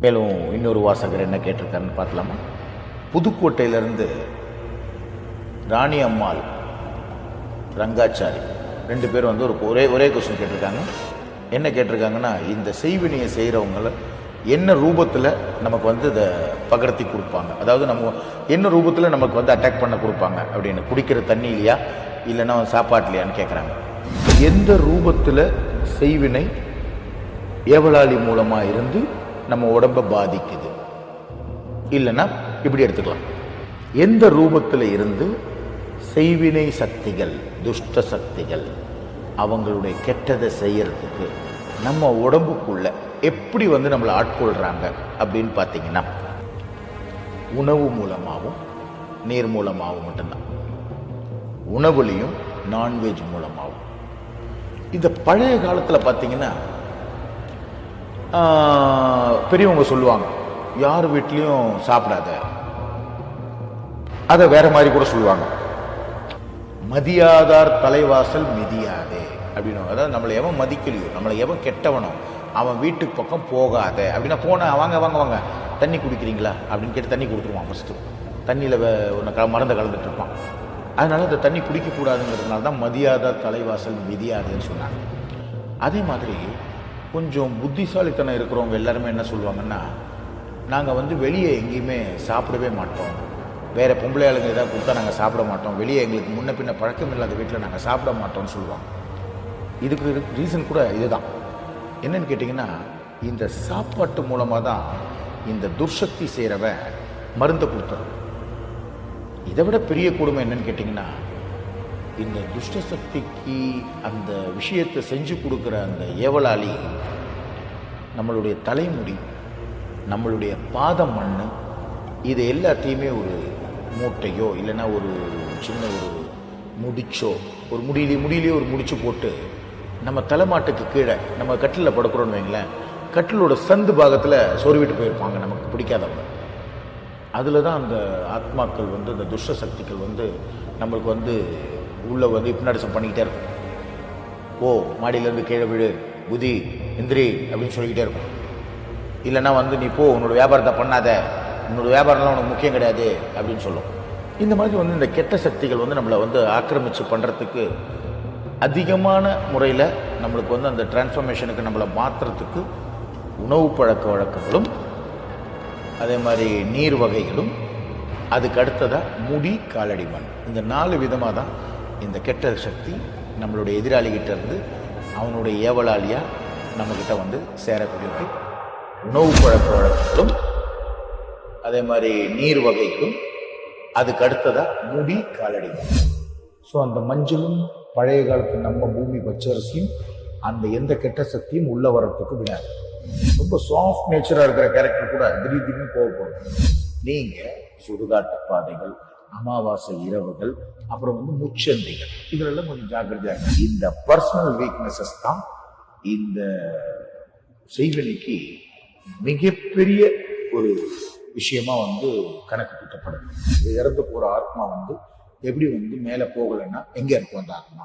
மேலும் இன்னொரு வாசகர் என்ன கேட்டிருக்காருன்னு பார்க்கலாமா? புதுக்கோட்டையிலேருந்து ராணி அம்மாள் ரங்காச்சாரி ரெண்டு பேரும் வந்து ஒரு ஒரே ஒரே கொஸ்டின் கேட்டிருக்காங்க. என்ன கேட்டிருக்காங்கன்னா இந்த செய்வினையை செய்கிறவங்கள என்ன ரூபத்தில் நமக்கு வந்து இதை பகர்த்தி கொடுப்பாங்க? அதாவது நம்ம என்ன ரூபத்தில் நமக்கு வந்து அட்டாக் பண்ண கொடுப்பாங்க? அப்படின்னு. குடிக்கிற தண்ணி இல்லையா? இல்லைன்னா சாப்பாட்லையான்னு கேட்குறாங்க எந்த ரூபத்தில் செய்வினை ஏவலாளி மூலமாக இருந்து நம்ம உடம்பை பாதிக்குது. இல்லைன்னா இப்படி எடுத்துக்கலாம். எந்த ரூபத்தில் இருந்து செய்வினை சக்திகள் துஷ்ட சக்திகள் அவங்களுடைய கெட்டதை செய்யறதுக்கு நம்ம உடம்புக்குள்ள எப்படி வந்து நம்மளை ஆட்கொள்கிறாங்க அப்படின்னு பார்த்தீங்கன்னா உணவு மூலமாகவும் நீர் மூலமாகவும் மட்டும்தான். உணவுலையும் நான்வெஜ் மூலமாகவும் இந்த பழைய காலத்தில் பார்த்தீங்கன்னா பெரியவங்க சொல்லுவாங்க யார் வீட்லேயும் சாப்பிடாத. அதை வேற மாதிரி கூட சொல்லுவாங்க. மதியாதார் தலைவாசல் மிதியாதே. அப்படின்னு அதாவது நம்மளை எவன் மதிக்கலையோ நம்மளை எவன் கெட்டவனோ அவன் வீட்டுக்கு பக்கம் போகாத. அப்படின்னா போன வாங்க வாங்க வாங்க தண்ணி குடிக்கிறீங்களா? அப்படின்னு கேட்டு தண்ணி கொடுத்துருவான் ஃபஸ்ட்டு தண்ணியில் ஒன்று க மருந்தை கலந்துட்டு இருப்பான். அதனால் அந்த தண்ணி குடிக்கக்கூடாதுங்கிறதுனால தான் மதியாதார் தலைவாசல் மிதியாதேன்னு சொன்னாங்க. அதே மாதிரி கொஞ்சம் புத்திசாலித்தனம் இருக்கிறவங்க எல்லாருமே என்ன சொல்லுவாங்கன்னா நாங்கள் வந்து வெளியே எங்கேயுமே சாப்பிடவே மாட்டோம். வேறு பொம்பளை ஆளுங்க ஏதாவது கொடுத்தா நாங்கள் சாப்பிட மாட்டோம். வெளியே எங்களுக்கு முன்ன பின்ன பழக்கம் இல்லாத வீட்டில் நாங்கள் சாப்பிட மாட்டோம்னு சொல்லுவாங்க. இதுக்கு ரீசன் கூட இதுதான். என்னன்னு கேட்டிங்கன்னா இந்த சாப்பாட்டு மூலமாக தான் இந்த துர்சக்தி செய்கிறவன் மருந்தை கொடுத்துறான். இதை விட பெரிய கொடுமை என்னன்னு கேட்டிங்கன்னா இந்த துஷ்ட சக்திக்கு அந்த விஷயத்தை செஞ்சு கொடுக்குற அந்த ஏவலாளி நம்மளுடைய தலைமுடி நம்மளுடைய பாத மண் இது எல்லாத்தையுமே ஒரு மூட்டையோ இல்லைன்னா ஒரு சின்ன ஒரு முடிச்சோ ஒரு முடியிலே முடியிலேயே ஒரு முடிச்சு போட்டு நம்ம தலைமாட்டுக்கு கீழே நம்ம கட்டிலில் படுக்கிறோன்னு வைங்களேன் கட்டிலோட சந்து பாகத்தில் சொருவிட்டு போயிருப்பாங்க நமக்கு பிடிக்காதவங்க. அதில் தான் அந்த ஆத்மாக்கள் வந்து அந்த துஷ்ட சக்திகள் வந்து நம்மளுக்கு வந்து உள்ளே வந்து ஹிப்னாட்டிசம் பண்ணிக்கிட்டே இருக்கும். ஓ மாடியிலேருந்து கீழே விடு புதி இந்திரி அப்படின்னு சொல்லிக்கிட்டே இருக்கும். இல்லைன்னா வந்து நீ போ உன்னோட வியாபாரத்தை பண்ணாத உன்னோட வியாபாரம்லாம் உனக்கு முக்கியம் கிடையாது அப்படின்னு சொல்லும். இந்த மாதிரி வந்து இந்த கெட்ட சக்திகள் வந்து நம்மளை வந்து ஆக்கிரமித்து பண்ணுறதுக்கு அதிகமான முறையில் நம்மளுக்கு வந்து அந்த டிரான்ஸ்ஃபர்மேஷனுக்கு நம்மளை மாற்றுறதுக்கு உணவு பழக்க வழக்கங்களும் அதே மாதிரி நீர் வகைகளும் அதுக்கு அடுத்ததாக முடி காலடி மண். இந்த நாலு விதமாக தான் இந்த கெட்ட சக்தி நம்மளுடைய எதிராளிகிட்ட இருந்து அவனுடைய ஏவலாளியாக நம்மக்கிட்ட வந்து சேரக்கூடியது உணவு பழக்க வழக்கங்களும் அதே மாதிரி நீர் வகைக்கும் அதுக்கு அடுத்ததாக முடி காலடி ஸோ அந்த மஞ்சளும் பழைய காலத்து நம்ம பூமி பச்சரிசியும் அந்த எந்த கெட்ட சக்தியும் உள்ள வர்றதுக்கு விடாது. ரொம்ப சாஃப்ட் நேச்சராக இருக்கிற கேரக்டர் கூட திடீர் திடீர்னு கோவப்படும். நீங்கள் சுடுகாட்டு பாதைகள் அமாவாசை இரவுகள் அப்புறம் வந்து முச்சந்திகள். இதெல்லாம் கொஞ்சம் ஜாக்கிரதையாக இந்த பர்சனல் வீக்னஸஸ் தான் இந்த செய்வெளிக்கு மிகப்பெரிய ஒரு விஷயமா வந்து கணக்கு கூட்டப்படுது இது இறந்து போற ஆத்மா வந்து எப்படி வந்து மேலே போகலைன்னா எங்கே இருக்கும் அந்த ஆத்மா?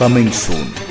Coming soon